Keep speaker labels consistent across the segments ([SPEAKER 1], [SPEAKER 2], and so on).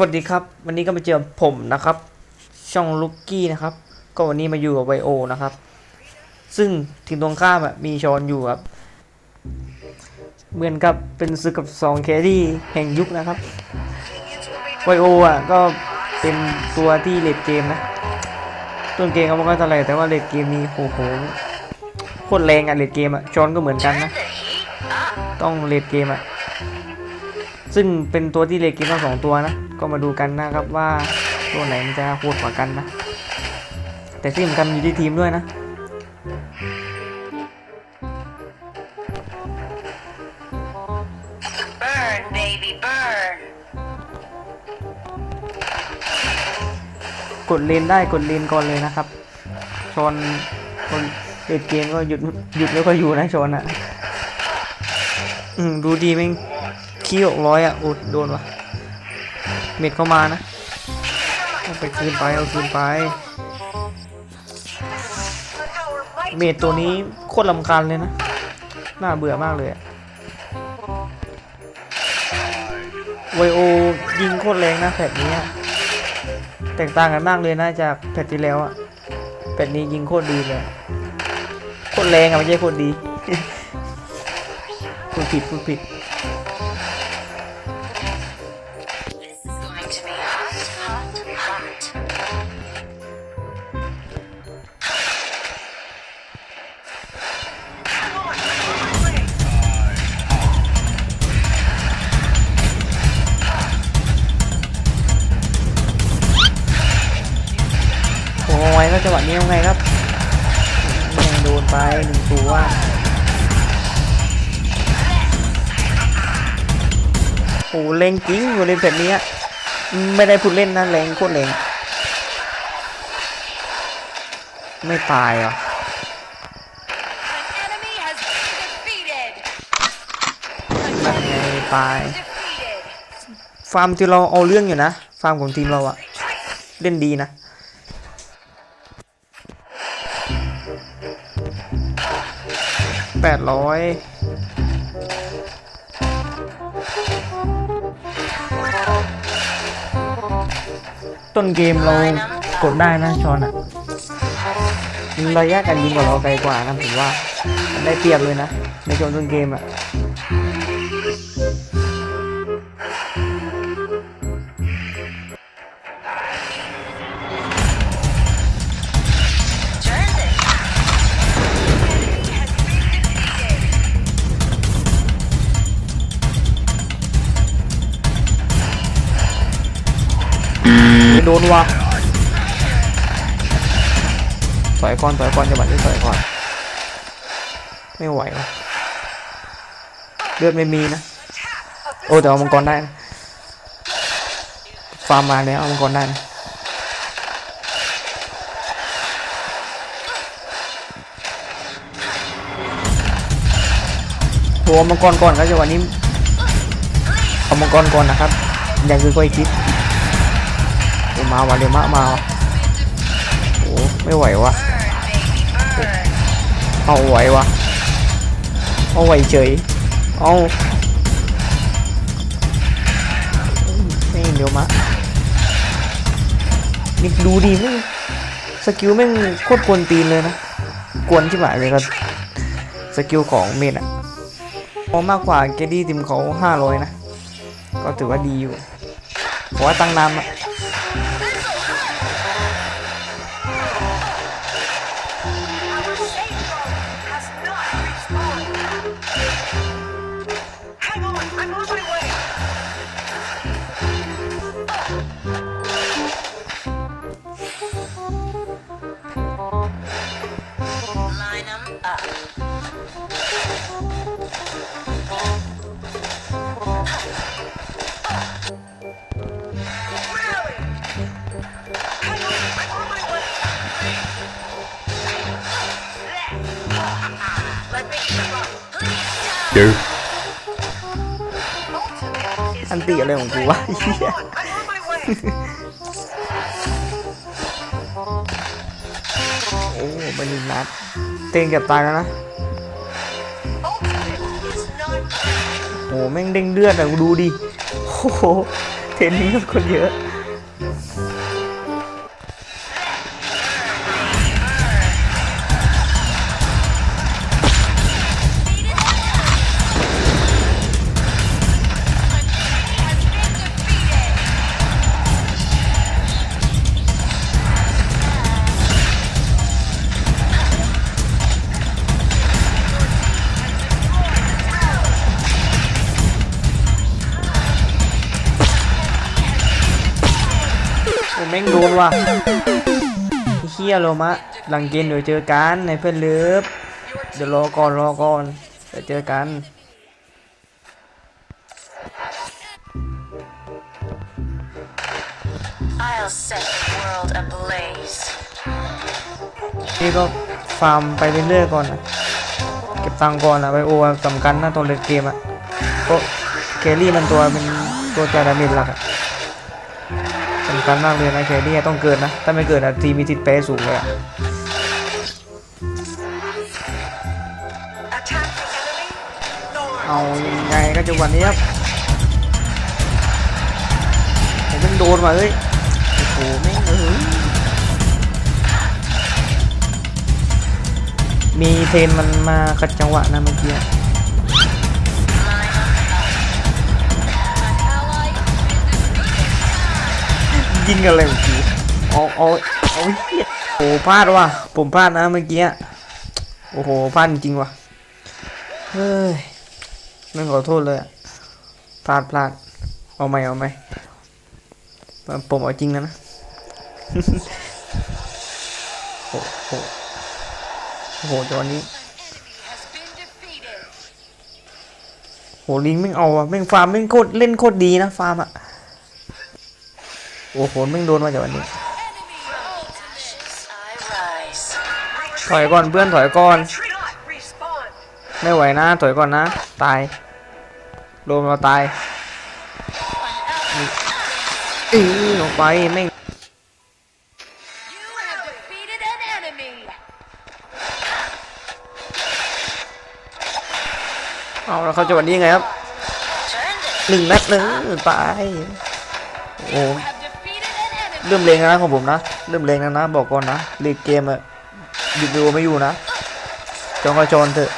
[SPEAKER 1] วัสดีครับ วันนี้ก็มาเจอผมนะครับ ช่องลุกกี้นะครับ ก็วันนี้มาอยู่กับไวโอนะครับ ซึ่งทีมตรงข้ามอะมีชอนอยู่ครับ เหมือนกับเป็นซึกกับสองแครี่แห่งยุคนะครับไวโออะก็เป็นตัวที่เลดเกมนะต้นเกมก็ไม่ค่อยเท่าไหร่แต่ว่าเลดเกมนี้โอ้โหโคตรแรงอะเลดเกมอะชอนก็เหมือนกันนะ ต้องเลดเกมอะซึ่งเป็นตัวที่เลดเกมทั้งสองตัวนะ ก็มาดูกันนะครับว่าตัวไหนมันจะโหดกว่ากันนะ แต่ที่สำคัญอยู่ที่ทีมด้วยนะ
[SPEAKER 2] Burn, baby, burn.
[SPEAKER 1] กดเลนได้กดเลนก่อนเลยนะครับชอนคนเลดเกมก็หยุดหยุดแล้วก็อยู่นะชอนอะ อืมดูดีแม่งขี้หกร้อยอะอุดโดนวะ เม็ดเข้ามานะเอาไปคืนไปเอาคืนไป เมดตัวนี้โคตรลำคาญเลยนะ น่าเบื่อมากเลยไวโอยิงโคตรแรงนะแพทนี้ แตกต่างกันมากเลยนะจากแพทที่แล้วอะแพทนี้ยิงโคตรดีเลย โคตรแรงอะไม่ใช่โคตรดี พูดผิดพูดผิด โอ้ยก็จังหวะนี้ยังไงครับยังโดนไปหนึ่งตัวโอ้เล็งจริงอยู่เล่นแบบนี้ไม่ได้พูดเล่นนะแรงโคตรแรงไม่ตายหรอะนั่นไงตาย ฟาร์มที่เราเอาเรื่องอยู่นะ ฟาร์มของทีมเราอะเล่นดีนะ แปดร้อยต้นเกมเรากดได้นะชอนอะระยะการยิงของเราไกลกว่านะผมว่าได้เปรียบเลยนะในช่วงต้นเกมอะ โดนวะถอยก่อนถอยก่อนจังหวะนี้ถอยก่อนไม่ไหววะเลือดไม่มีนะ โอ้แต่เอามังกรได้นะฟาร์มมาแล้วเอามังกรได้นะโหเอามังกรก่อนครับจังหวะนี้เอามังกรก่อนนะครับ อย่างคือก็อีกคิ มาวะเดี๋ยวมามาโอ้ไม่ไหววะเอาไหววะเอาไหวเฉยเอาไม่เดี๋ยวมานี่ดูดีแม่งสกิลแม่งโคตรกวนตีนเลยนะกวนที่หมายเลยครับสกิลของเมดอะพอมากกว่าเกดี้ติมเขาห้าร้อยนะ ก็ถือว่าดีอยู่เพราะว่าตั้งนานอะ
[SPEAKER 3] เดี๋ยว
[SPEAKER 2] Ultimate is
[SPEAKER 1] อันตีอะไรของกูวะเหี้ย
[SPEAKER 2] on. I'm on my way.
[SPEAKER 1] โอ้ไปหนึ่งนัดเตงเกือบตายแล้วนะ
[SPEAKER 2] Ultimate is not
[SPEAKER 1] โอ้แม่งเด้งเลือดอะกูดูดิโอ้โหเทรนนิ่งกับคนเยอะ ม่งโดนว่ะไอ้เฮียโลมะ หลังเกมเดี๋ยวเจอกันในเพื่อนเลิฟเดี๋ยวรอก่อนรอก่อนเดี๋ยวเจอกัน
[SPEAKER 2] I'll set the world ablaze.
[SPEAKER 1] พี่ก็ฟาร์มไปเรื่อยๆก่อนนะเก็บตังค์ก่อนนะไวโออะสำคัญนะตอนเล่นเกมอะก็แครี่มันตัวเป็นตัวจ่ายดาเมจหลักอะสำคัญมากเลยนะแครี่ต้องเกิดนะ ถ้าไม่เกิดอะทีมมีสิทธิ์แพ้สูงเลยอะ
[SPEAKER 3] Attack the enemy. North.
[SPEAKER 1] เอายังไงก็จะวันนี้ครับผมแม่งโดนมาเฮ้ยโอ้โหแม่งเอ้ยมีเทรนมันมาขัดจังหวะนะเมื่อกี้ ยิงอะไรเมื่อกี้เอาเอาเอาเหี้ยโอ้พลาดว่ะผมพลาดนะเมื่อกี้โอ้โหพลาดจริงว่ะเฮ้ยไม่ขอโทษเลยพลาดพลาดเอาไหมเอาไหมผมเอาจริงนะนะโอ้โหโอ้โหตอนนี้โหลิงแม่งเอาอะแม่งฟาร์มแม่งโคตรเล่นโคตรดีนะฟาร์มอะ โอ้โหม่งโดนมาจากวันนี้ถอยก่อนเพื่อนถอยก่อน ไม่ไหวนะถอยก่อนนะ ตายโดนเราตายอือลงไปแม่เอาแล้วเขาจะวันนี้ไงครับหนึ่งนัดหนึ่งตายโอ้ เริ่มเลงแล้วนะของผมนะ เริ่มเลงแล้วนะ บอกก่อนนะลีดเกมอะหยุดดูไม่อยู่นะจองกระจรเถอะ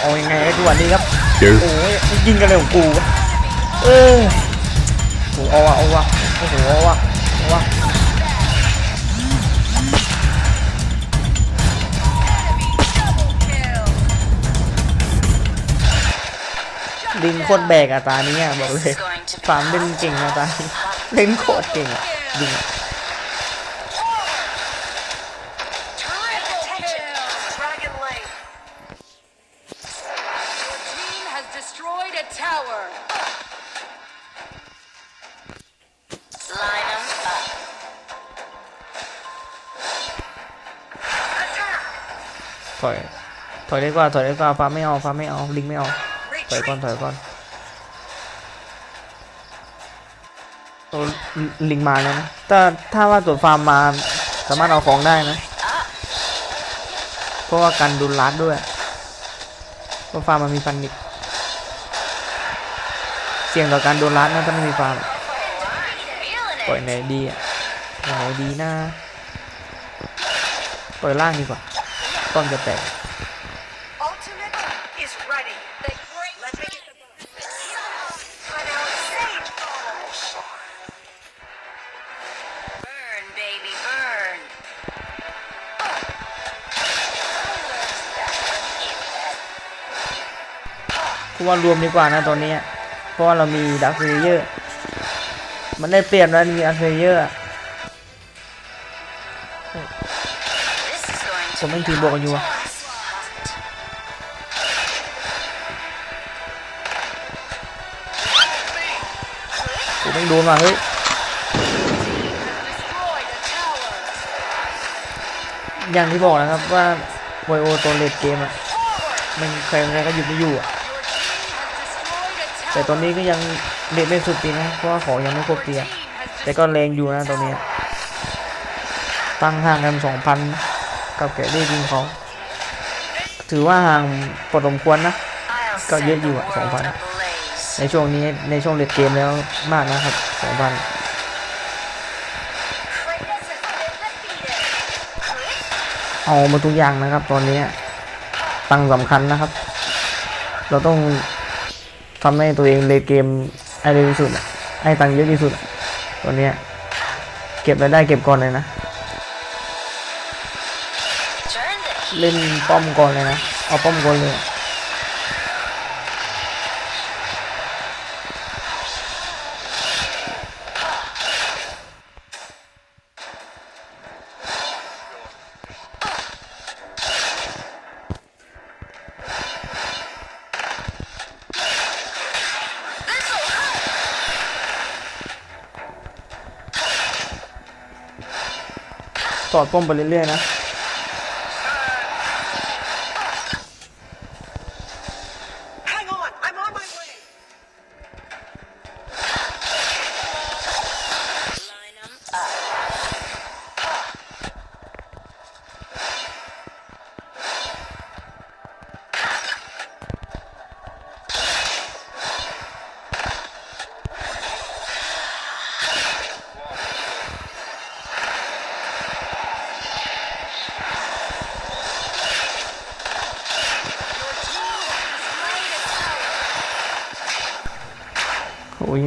[SPEAKER 1] เอายังไงให้ทุกวันนี้ครับ
[SPEAKER 4] Yes.
[SPEAKER 1] โอ้ยมันยิงกันเลยของกูวะเออโอ้เอาวะเอาวะโอ้โหเอาวะเอาวะ
[SPEAKER 5] Double kill.
[SPEAKER 1] ลิงโคตรแบกอะตานี้อะบอกเลย
[SPEAKER 2] This is going to be
[SPEAKER 1] ฟาร์มเล่นเก่งอะตานี้เล่นโคตรเก่งอะลิง อย ถอยไดีกว่า ถอยไดีกว่าฟาร์ไม่เอาฟาร์ไม่เอา ลิงไม่เอา ถอยก่อน ถอยก่อนโอ้ลิงมาแล้วนะ ถ้า ถ้าว่าตัวฟาร์มมา สามารถเอาของได้นะ เพราะว่ากันดุลลัดด้วยเพราะฟาร์มมันมีฟันนิกเสี่ยงต่อการโดนลัดนะถ้าไม่มีฟาร์มปล่อยไหนดีอะปล่อยไหนดีนะปล่อยล่างดีกว่า ต้นจะแตก
[SPEAKER 3] Ultimate is ready. They break. Let me get the book. An outsage ball.
[SPEAKER 2] Burn, baby, burn.
[SPEAKER 1] กูว่ารวมดีกว่านะตอนนี้อะเพราะว่าเรามีดักเซเยอร์ มันได้เปรียบนะมีดักเซเยอร์
[SPEAKER 2] is going
[SPEAKER 1] ผ
[SPEAKER 2] to
[SPEAKER 1] มเป็นทีมบวกกันอยู่อะกูไม่โดนมาเฮ้ยอย่างที่บอกนะครับว่าไวโอตัวเลดเกมอะมันใครใครก็หยุดไม่อยู่อะแต่ตอนนี้ก็ยังเด็ดไม่สุดตีนะเพราะว่าของยังไม่ครบเตียแต่ก็แรงอยู่นะตรงนี้ ตั้งห่างกันสองพัน กับแกะได้ยิงเขาถือว่าห่างพอสมควรนะ
[SPEAKER 2] I'll
[SPEAKER 1] Got
[SPEAKER 2] set
[SPEAKER 1] you,
[SPEAKER 2] the
[SPEAKER 1] you,
[SPEAKER 2] world
[SPEAKER 1] Song Fan.
[SPEAKER 2] ablaze.
[SPEAKER 1] ในช่วงนี้ในช่วงเลดเกมแล้วมากนะครับสองพันเอามาทุกอย่างนะครับ ตอนนี้ตังสำคัญนะครับ เราต้องทำให้ตัวเองเลดเกมให้เร็วที่สุดให้ตังเยอะที่สุดตอนนี้เก็บรายได้เก็บก่อนเลยนะ เล่นป้อมก่อนเลยนะ เอาป้อมก่อนเลยสอดป้อมไปเรื่อยๆนะ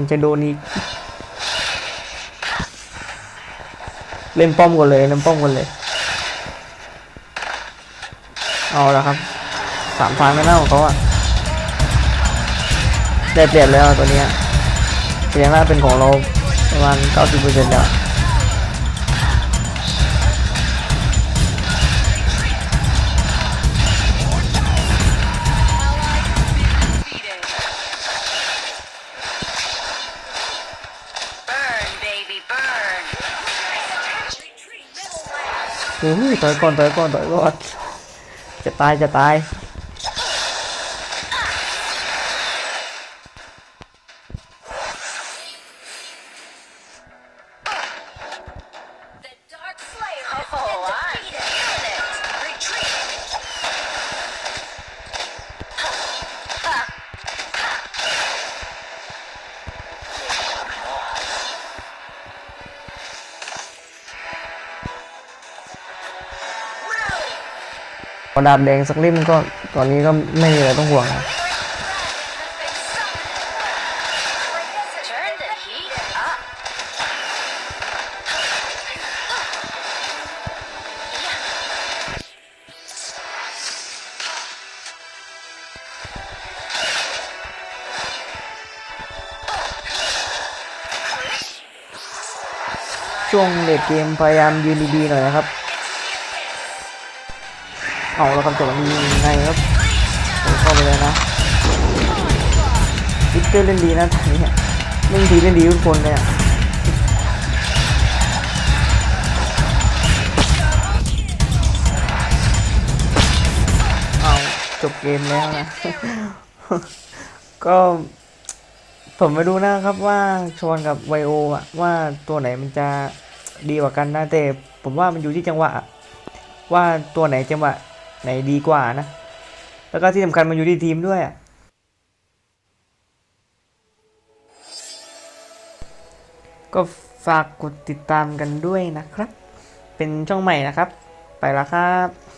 [SPEAKER 1] จะโดนอีก เล่นป้อมก่อนเลยเล่นป้อมก่อนเลย เอาละครับสามทางไม่น่าของเขาอะได้เปลี่ยนแล้วตัวนี้เสียงน่าเป็นของเราประมาณ 90%แล้ว อ้ยต่อยก่อนต่อยก่อนต่อยก่อนจะตายจะตาย ระดาษแดงสักเล่มก็ตอนนี้ก็ไม่มีอะไรต้องห่วงนะ
[SPEAKER 2] Turn the heat up.
[SPEAKER 1] ช่วงเลดเกมพยายามยืนดีๆหน่อยนะครับ เอาแล้วครับจบมันมีไงครับผมเข้าไปเลยนะวิกเตอร์เล่นดีนะตอนนี้เล่นดีเล่นดีทุกคนเลยอะเอาจบเกมแล้วนะ ก็ผมไม่รู้นะครับว่าชอนกับไวโออะว่าตัวไหนมันจะดีกว่ากันนะแต่ผมว่ามันอยู่ที่จังหวะว่าตัวไหนจังหวะ ไหนดีกว่านะ แล้วก็ที่สำคัญมันอยู่ที่ทีมด้วยอะก็ฝากกดติดตามกันด้วยนะครับ เป็นช่องใหม่นะครับ ไปละครับ